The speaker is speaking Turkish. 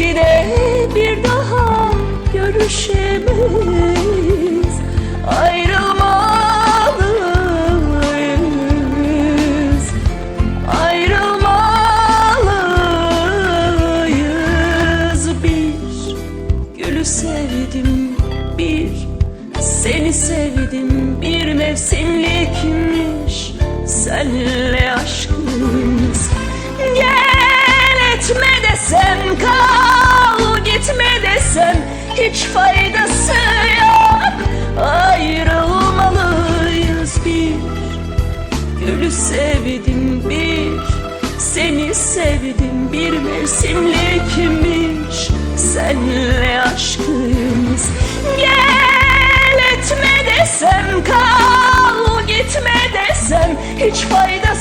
Belki de bir daha görüşemeyiz. Ayrılmalıyız. Ayrılmalıyız. Bir gülü sevdim bir seni sevdim bir mevsimlikmiş. Senle aşkımız. Gel etme desem kal desem hiç faydası yok. Ayrılmalıyız bir. Gülü sevdim bir. Seni sevdim bir mevsimlikmiş Senle aşkımız. Gel etme desem kal Gitme desem hiç fayda